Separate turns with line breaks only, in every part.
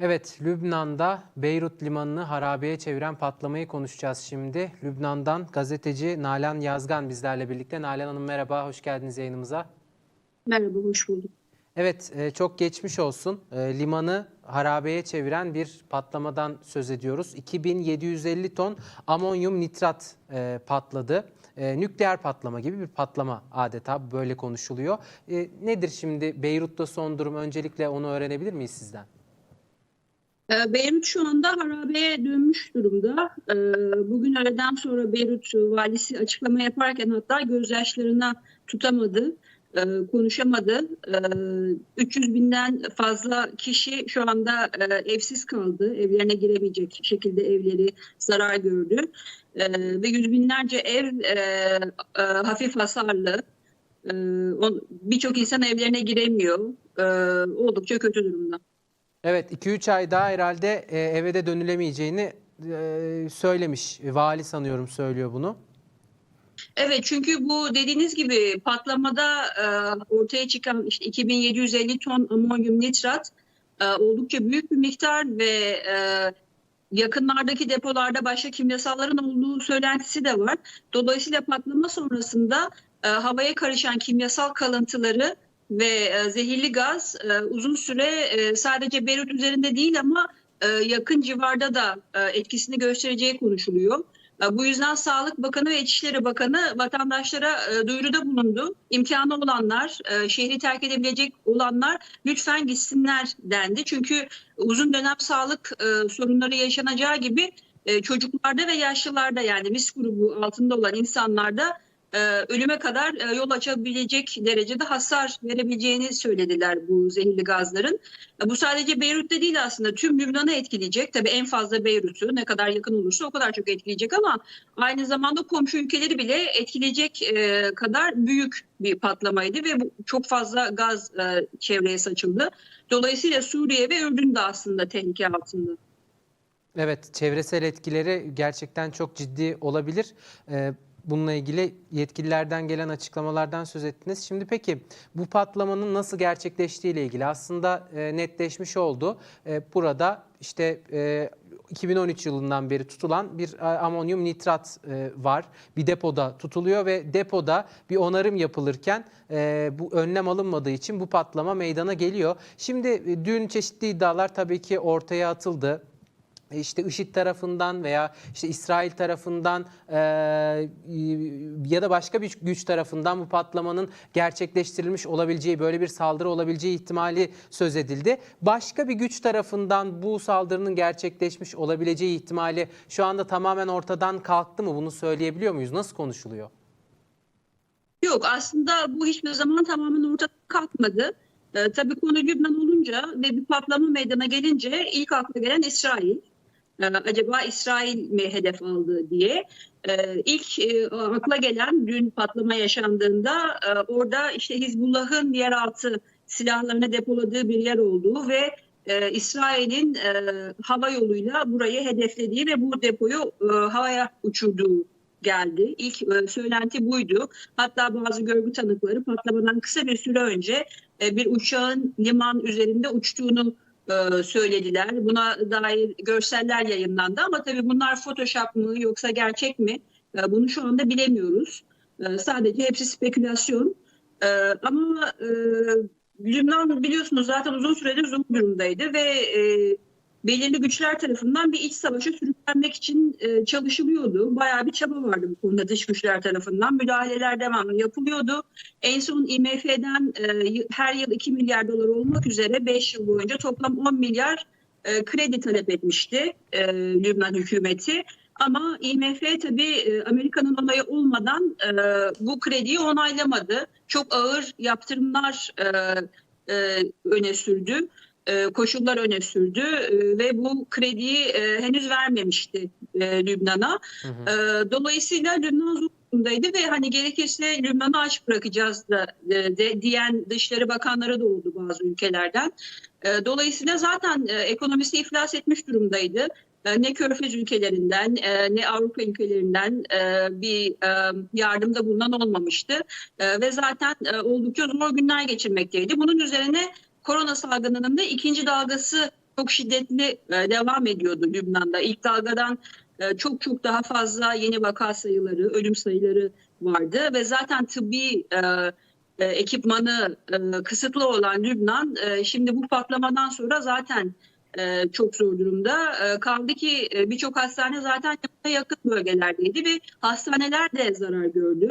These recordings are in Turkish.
Evet, Lübnan'da Beyrut limanını harabeye çeviren patlamayı konuşacağız şimdi. Lübnan'dan gazeteci Nalan Yazgan bizlerle birlikte. Nalan Hanım merhaba, hoş geldiniz yayınımıza.
Merhaba, hoş bulduk.
Evet, e, çok geçmiş olsun. E, Limanı harabeye çeviren bir patlamadan söz ediyoruz. 2750 ton amonyum nitrat e, patladı. Nükleer patlama gibi bir patlama adeta böyle konuşuluyor. Nedir şimdi Beyrut'ta son durum? Öncelikle onu öğrenebilir miyiz sizden?
Ee, Beyrut şu anda harabeye dönmüş durumda. Ee, Bugün öğleden sonra Beyrut valisi açıklama yaparken hatta gözyaşlarına tutamadı, e, konuşamadı. Ee, 300 binden fazla kişi şu anda e, evsiz kaldı. Evlerine giremeyecek şekilde evleri zarar gördü. Ee, Ve yüz binlerce ev e, hafif hasarlı. Ee, Birçok insan evlerine giremiyor. Ee, Oldukça kötü durumda.
Evet 2-3 ay daha herhalde e, eve de dönülemeyeceğini e, söylemiş. Vali sanıyorum söylüyor bunu.
Evet çünkü bu dediğiniz gibi patlamada e, ortaya çıkan işte 2750 ton amonyum nitrat oldukça büyük bir miktar ve yakınlardaki depolarda başka kimyasalların olduğu söylentisi de var. Dolayısıyla patlama sonrasında havaya karışan kimyasal kalıntıları ve e, zehirli gaz e, uzun süre e, sadece Beyrut üzerinde değil ama yakın civarda da etkisini göstereceği konuşuluyor. Bu yüzden Sağlık Bakanı ve İçişleri Bakanı vatandaşlara duyuruda bulundu. İmkanı olanlar, şehri terk edebilecek olanlar lütfen gitsinler dendi. Çünkü uzun dönem sağlık sorunları yaşanacağı gibi çocuklarda ve yaşlılarda yani risk grubu altında olan insanlarda ölüme kadar e, yol açabilecek derecede hasar verebileceğini söylediler bu zehirli gazların. E, Bu sadece Beyrut'ta değil aslında tüm Lübnan'ı etkileyecek. Tabii en fazla Beyrut'u ne kadar yakın olursa o kadar çok etkileyecek ama aynı zamanda komşu ülkeleri bile etkileyecek e, kadar büyük bir patlamaydı ve çok fazla gaz e, çevreye saçıldı. Dolayısıyla Suriye ve Ürdün de aslında tehlike altında.
Evet çevresel etkileri gerçekten çok ciddi olabilir. E, Bununla ilgili yetkililerden gelen açıklamalardan söz ettiniz. Şimdi peki bu patlamanın nasıl gerçekleştiği ile ilgili aslında e, netleşmiş oldu. E, burada işte e, 2013 yılından beri tutulan bir e, amonyum nitrat e, var. Bir depoda tutuluyor ve depoda bir onarım yapılırken e, bu önlem alınmadığı için bu patlama meydana geliyor. Şimdi e, dün çeşitli iddialar tabii ki ortaya atıldı. E, işte IŞİD tarafından veya işte İsrail tarafından e, ya da başka bir güç tarafından bu patlamanın gerçekleştirilmiş olabileceği, böyle bir saldırı olabileceği ihtimali söz edildi. Başka bir güç tarafından bu saldırının gerçekleşmiş olabileceği ihtimali şu anda tamamen ortadan kalktı mı? Bunu söyleyebiliyor muyuz? Nasıl konuşuluyor?
Yok aslında bu hiçbir zaman tamamen ortadan kalkmadı. Ee, tabii konu Lübnan olunca ve bir patlama meydana gelince ilk akla gelen İsrail. Ee, acaba İsrail mi hedef aldı diye. Ee, ilk e, akla gelen dün patlama yaşandığında e, orada işte Hizbullah'ın yeraltı silahlarını depoladığı bir yer olduğu ve e, İsrail'in e, hava yoluyla burayı hedeflediği ve bu depoyu e, havaya uçurduğu geldi. İlk söylenti buydu. Hatta bazı görgü tanıkları patlamadan kısa bir süre önce bir uçağın liman üzerinde uçtuğunu e, söylediler. Buna dair görseller yayınlandı ama tabii bunlar Photoshop mı yoksa gerçek mi? E, bunu şu anda bilemiyoruz. E, sadece hepsi spekülasyon. Ama e, Lübnan biliyorsunuz zaten uzun süredir zor durumdaydı ve belirli güçler tarafından bir iç savaşa sürüklenmek için e, çalışılıyordu. Bayağı bir çaba vardı bu konuda dış güçler tarafından. Müdahaleler devamlı yapılıyordu. En son IMF'den e, her yıl 2 milyar dolar olmak üzere 5 yıl boyunca toplam 10 milyar e, kredi talep etmişti e, Lübnan hükümeti. Ama IMF tabii e, Amerika'nın onayı olmadan e, bu krediyi onaylamadı. Çok ağır yaptırımlar e, e, öne sürdü koşullar öne sürdü e, ve bu krediyi e, henüz vermemişti e, Lübnan'a. E, Dolayısıyla Lübnan zor durumdaydı ve hani gerekirse Lübnan'ı aç bırakacağız da e, de, diyen Dışişleri Bakanları da oldu bazı ülkelerden. E, Dolayısıyla zaten e, ekonomisi iflas etmiş durumdaydı. E, Ne Körfez ülkelerinden e, ne Avrupa ülkelerinden e, bir e, yardımda bulunan olmamıştı. E, Ve zaten e, oldukça zor günler geçirmekteydi. Bunun üzerine korona salgınının da ikinci dalgası çok şiddetli e, devam ediyordu Lübnan'da. İlk dalgadan e, çok çok daha fazla yeni vaka sayıları, ölüm sayıları vardı ve zaten tıbbi e, ekipmanı kısıtlı olan Lübnan şimdi bu patlamadan sonra zaten e, çok zor durumda. E, kaldı ki e, birçok hastane zaten yanına yakın bölgelerdeydi ve hastaneler de zarar gördü.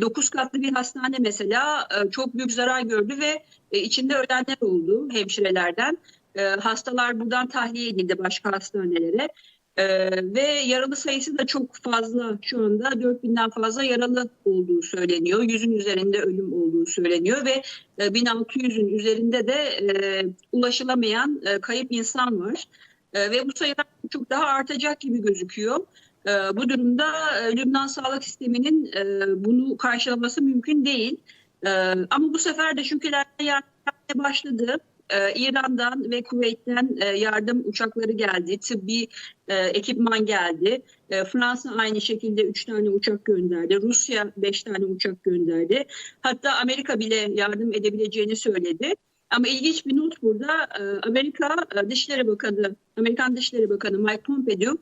9 katlı bir hastane mesela e, çok büyük zarar gördü ve e, içinde ölenler oldu hemşirelerden. E, hastalar buradan tahliye edildi başka hastanelere. Ee, ve yaralı sayısı da çok fazla şu anda 4000'den fazla yaralı olduğu söyleniyor. Yüzün üzerinde ölüm olduğu söyleniyor ve e, 1600'ün üzerinde de e, ulaşılamayan e, kayıp insan var. E, ve bu sayılar çok daha artacak gibi gözüküyor. E, bu durumda e, Lübnan sağlık sisteminin e, bunu karşılaması mümkün değil. E, ama bu sefer de çünkü yardım başladı. Ee, İran'dan ve Kuveyt'ten e, yardım uçakları geldi, tıbbi e, ekipman geldi. E, Fransa aynı şekilde 3 tane uçak gönderdi, Rusya 5 tane uçak gönderdi. Hatta Amerika bile yardım edebileceğini söyledi. Ama ilginç bir not burada Amerika Dışişleri Bakanı, Amerikan Dışişleri Bakanı Mike Pompeo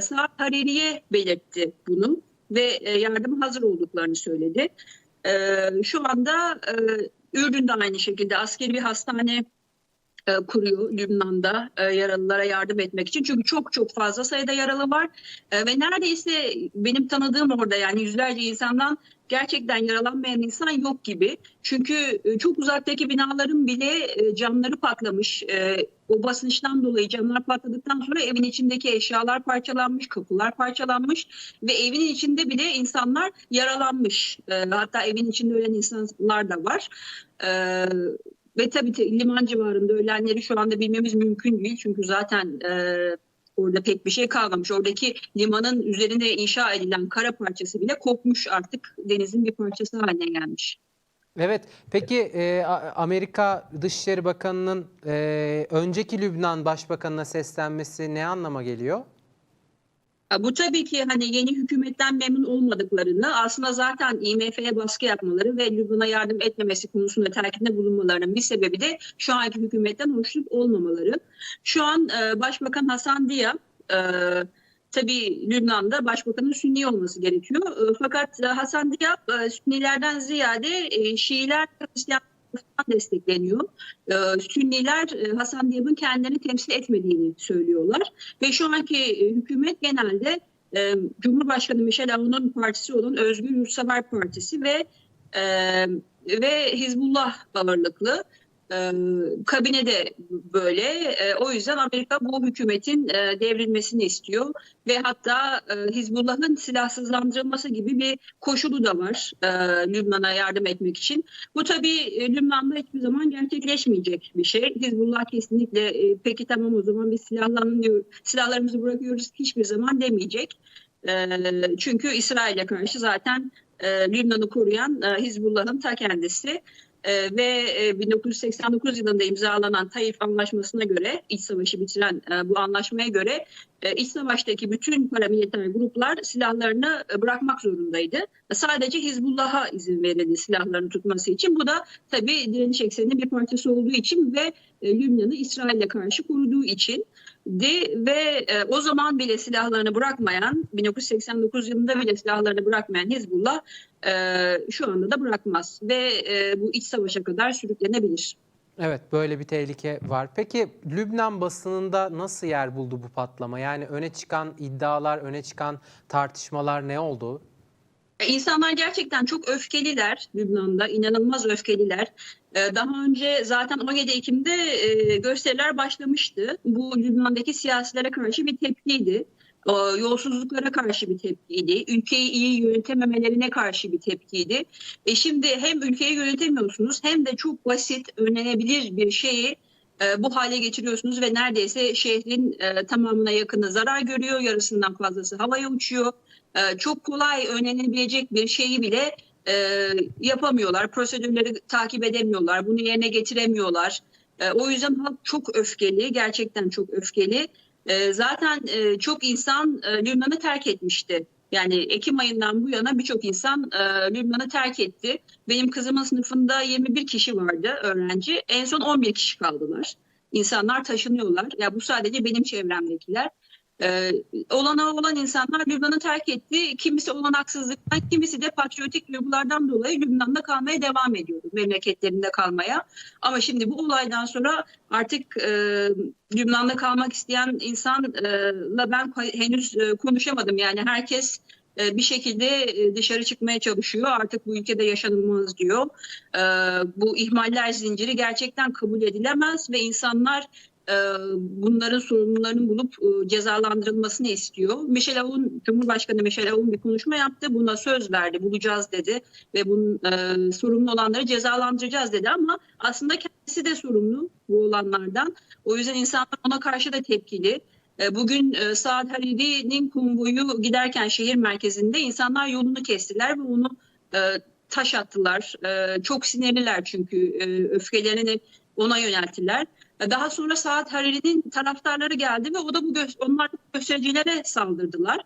Saad Hariri'ye belirtti bunu ve yardıma hazır olduklarını söyledi. Şu anda Ürdün de aynı şekilde askeri bir hastane e, kuruyor Lübnan'da e, yaralılara yardım etmek için. Çünkü çok çok fazla sayıda yaralı var e, ve neredeyse benim tanıdığım orada yani yüzlerce insandan gerçekten yaralanmayan insan yok gibi. Çünkü çok uzaktaki binaların bile camları patlamış. O basınçtan dolayı camlar patladıktan sonra evin içindeki eşyalar parçalanmış, kapılar parçalanmış ve evin içinde bile insanlar yaralanmış. Hatta evin içinde ölen insanlar da var. Ve tabii liman civarında ölenleri şu anda bilmemiz mümkün değil. Çünkü zaten e, orada pek bir şey kalmamış. Oradaki limanın üzerine inşa edilen kara parçası bile kopmuş artık denizin bir parçası haline gelmiş.
Evet. Peki e, Amerika Dışişleri Bakanı'nın e, önceki Lübnan Başbakanı'na seslenmesi ne anlama geliyor?
Bu tabii ki hani yeni hükümetten memnun olmadıklarını aslında zaten IMF'ye baskı yapmaları ve Lübnan'a yardım etmemesi konusunda telkinde bulunmalarının bir sebebi de şu anki hükümetten hoşnut olmamaları. Şu an e, Başbakan Hasan Diya e, tabii Lübnan'da başbakanın Sünni olması gerekiyor. E, fakat Hasan Diya Sünnilerden ziyade Şiiler Hristiyan destekleniyor. Ee, Sünniler e, Hasan Diyab'ın kendilerini temsil etmediğini söylüyorlar. Ve şu anki e, hükümet genelde e, Cumhurbaşkanı Michel Aoun'un partisi olan Özgür Yurtsever Partisi ve ve Hizbullah ağırlıklı. E, kabine de böyle. E, o yüzden Amerika bu hükümetin e, devrilmesini istiyor ve hatta e, Hizbullah'ın silahsızlandırılması gibi bir koşulu da var e, Lübnan'a yardım etmek için. Bu tabii e, Lübnan'da hiçbir zaman gerçekleşmeyecek bir şey. Hizbullah kesinlikle e, peki tamam o zaman biz silahlanıyor, silahlarımızı bırakıyoruz hiçbir zaman demeyecek. E, çünkü İsrail'e karşı zaten e, Lübnan'ı koruyan e, Hizbullah'ın ta kendisi. Ee, ve 1989 e, yılında imzalanan Taif Anlaşması'na göre iç savaşı bitiren e, bu anlaşmaya göre e, iç savaştaki bütün paramiliter gruplar silahlarını bırakmak zorundaydı. Sadece Hizbullah'a izin verildi silahlarını tutması için. Bu da tabii direniş ekseninin bir parçası olduğu için ve Lübnan'ı İsrail'le karşı koruduğu için de ve e, o zaman bile silahlarını bırakmayan 1989 yılında bile silahlarını bırakmayan Hizbullah e, şu anda da bırakmaz ve e, bu iç savaşa kadar sürüklenebilir.
Evet böyle bir tehlike var. Peki Lübnan basınında nasıl yer buldu bu patlama? Yani öne çıkan iddialar, öne çıkan tartışmalar ne oldu?
E, insanlar gerçekten çok öfkeliler Lübnan'da, inanılmaz öfkeliler. E, daha önce zaten 17 Ekim'de e, gösteriler başlamıştı. Bu Lübnan'daki siyasilere karşı bir tepkiydi. Yolsuzluklara karşı bir tepkiydi. Ülkeyi iyi yönetememelerine karşı bir tepkiydi. E şimdi hem ülkeyi yönetemiyorsunuz hem de çok basit, önlenebilir bir şeyi bu hale getiriyorsunuz ve neredeyse şehrin tamamına yakını zarar görüyor. Yarısından fazlası havaya uçuyor. Ee, çok kolay önlenebilecek bir şeyi bile e, yapamıyorlar. Prosedürleri takip edemiyorlar. Bunu yerine getiremiyorlar. E, o yüzden halk çok öfkeli. Gerçekten çok öfkeli. E, zaten e, çok insan e, Lübnan'ı terk etmişti. Yani Ekim ayından bu yana birçok insan e, Lübnan'ı terk etti. Benim kızımın sınıfında 21 kişi vardı öğrenci. En son 11 kişi kaldılar. insanlar taşınıyorlar. Ya bu sadece benim çevremdekiler. Ee, olanağı olan insanlar Lübnan'ı terk etti. Kimisi olanaksızlıktan, kimisi de patriotik duygulardan dolayı Lübnan'da kalmaya devam ediyordu. Memleketlerinde kalmaya. Ama şimdi bu olaydan sonra artık e, Lübnan'da kalmak isteyen insanla ben henüz e, konuşamadım. Yani herkes e, bir şekilde e, dışarı çıkmaya çalışıyor. Artık bu ülkede yaşanılmaz diyor. E, bu ihmaller zinciri gerçekten kabul edilemez ve insanlar bunların sorumlularının bulup e, cezalandırılmasını istiyor. Michel Aoun, Cumhurbaşkanı Michel Aoun bir konuşma yaptı. Buna söz verdi, bulacağız dedi ve bunun e, sorumlu olanları cezalandıracağız dedi ama aslında kendisi de sorumlu bu olanlardan. O yüzden insanlar ona karşı da tepkili. E, Bugün e, Saad Hariri'nin konvoyu giderken şehir merkezinde insanlar yolunu kestiler ve onu e, taş attılar. E, Çok sinirliler çünkü e, öfkelerini ona yönelttiler. E, Daha sonra Saad Hariri'nin taraftarları geldi ve o da bu gö- onlar göstericilere saldırdılar.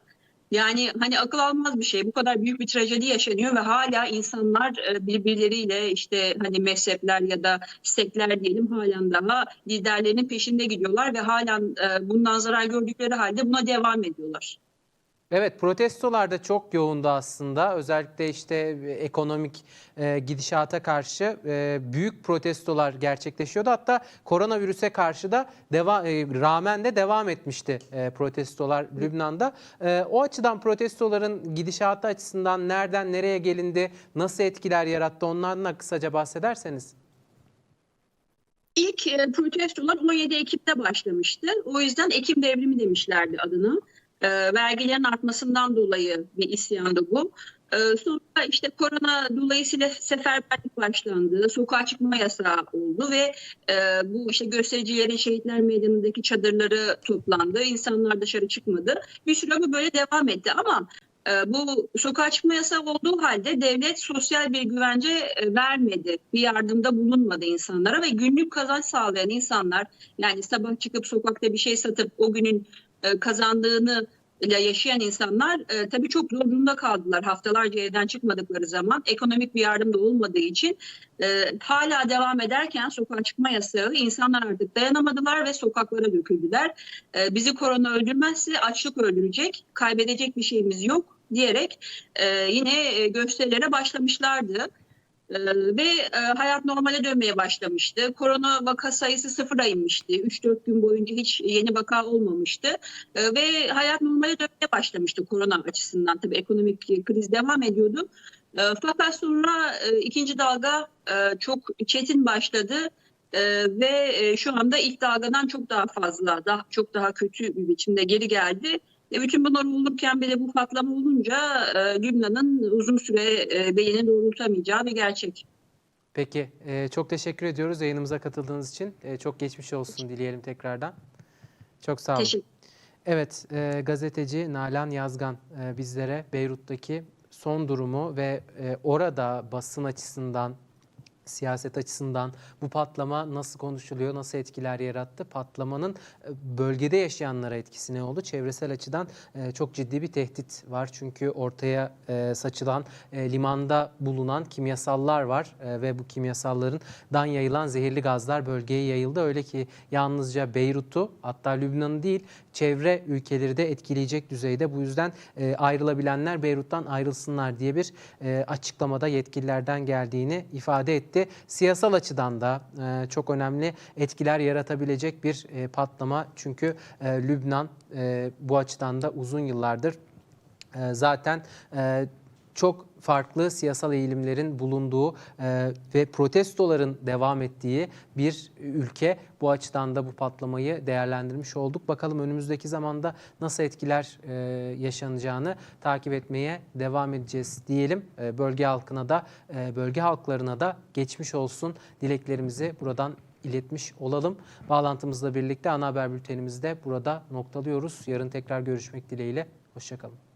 Yani hani akıl almaz bir şey. Bu kadar büyük bir trajedi yaşanıyor ve hala insanlar e, birbirleriyle işte hani mezhepler ya da sekler diyelim halen daha liderlerinin peşinde gidiyorlar ve halen bundan zarar gördükleri halde buna devam ediyorlar.
Evet protestolar da çok yoğundu aslında. Özellikle işte ekonomik e, gidişata karşı e, büyük protestolar gerçekleşiyordu. Hatta koronavirüse karşı da deva, e, rağmen de devam etmişti e, protestolar Lübnan'da. E, o açıdan protestoların gidişatı açısından nereden nereye gelindi, nasıl etkiler yarattı onlardan da kısaca bahsederseniz.
İlk e, protestolar 17 Ekim'de başlamıştı. O yüzden Ekim devrimi demişlerdi adını. E, vergilerin artmasından dolayı bir isyandı bu. E, sonra işte korona dolayısıyla seferberlik başlandı. Sokağa çıkma yasağı oldu ve e, bu işte göstericilerin şehitler meydanındaki çadırları toplandı. İnsanlar dışarı çıkmadı. Bir süre bu böyle devam etti ama e, bu sokağa çıkma yasağı olduğu halde devlet sosyal bir güvence e, vermedi. Bir yardımda bulunmadı insanlara ve günlük kazanç sağlayan insanlar yani sabah çıkıp sokakta bir şey satıp o günün e, kazandığını ile yaşayan insanlar e, tabii çok zor durumda kaldılar haftalarca evden çıkmadıkları zaman ekonomik bir yardım da olmadığı için e, hala devam ederken sokağa çıkma yasağı insanlar artık dayanamadılar ve sokaklara döküldüler. E, bizi korona öldürmezse açlık öldürecek kaybedecek bir şeyimiz yok diyerek e, yine e, gösterilere başlamışlardı. Ee, ve e, hayat normale dönmeye başlamıştı. Korona vaka sayısı sıfıra inmişti. 3-4 gün boyunca hiç yeni vaka olmamıştı. Ee, ve hayat normale dönmeye başlamıştı korona açısından. Tabii ekonomik kriz devam ediyordu. Ee, fakat sonra e, ikinci dalga e, çok çetin başladı. Ee, ve e, şu anda ilk dalgadan çok daha fazla, daha çok daha kötü bir biçimde geri geldi. E, bütün bunlar olurken bir de bu patlama olunca e, Lübnan'ın uzun süre e, belini doğrultamayacağı bir gerçek.
Peki e, çok teşekkür ediyoruz yayınımıza katıldığınız için. E, çok geçmiş olsun dileyelim tekrardan. Çok sağ olun.
Teşekkür
Evet, e, gazeteci Nalan Yazgan e, bizlere Beyrut'taki son durumu ve e, orada basın açısından, siyaset açısından bu patlama nasıl konuşuluyor, nasıl etkiler yarattı? Patlamanın e, bölgede yaşayanlara etkisi ne oldu? Çevresel açıdan e, çok ciddi bir tehdit var. Çünkü ortaya e, saçılan limanda bulunan kimyasallar var ve bu kimyasallardan yayılan zehirli gazlar bölgeye yayıldı. Öyle ki yalnızca Beyrut'u hatta Lübnan'ı değil çevre ülkeleri de etkileyecek düzeyde. Bu yüzden ayrılabilenler Beyrut'tan ayrılsınlar diye bir açıklamada yetkililerden geldiğini ifade etti. Siyasal açıdan da e, çok önemli etkiler yaratabilecek bir e, patlama. Çünkü e, Lübnan e, bu açıdan da uzun yıllardır e, zaten e, çok farklı siyasal eğilimlerin bulunduğu e, ve protestoların devam ettiği bir ülke. Bu açıdan da bu patlamayı değerlendirmiş olduk. Bakalım önümüzdeki zamanda nasıl etkiler e, yaşanacağını takip etmeye devam edeceğiz diyelim. E, bölge halkına da e, bölge halklarına da geçmiş olsun dileklerimizi buradan iletmiş olalım. Bağlantımızla birlikte ana haber bültenimizi de burada noktalıyoruz. Yarın tekrar görüşmek dileğiyle. Hoşçakalın.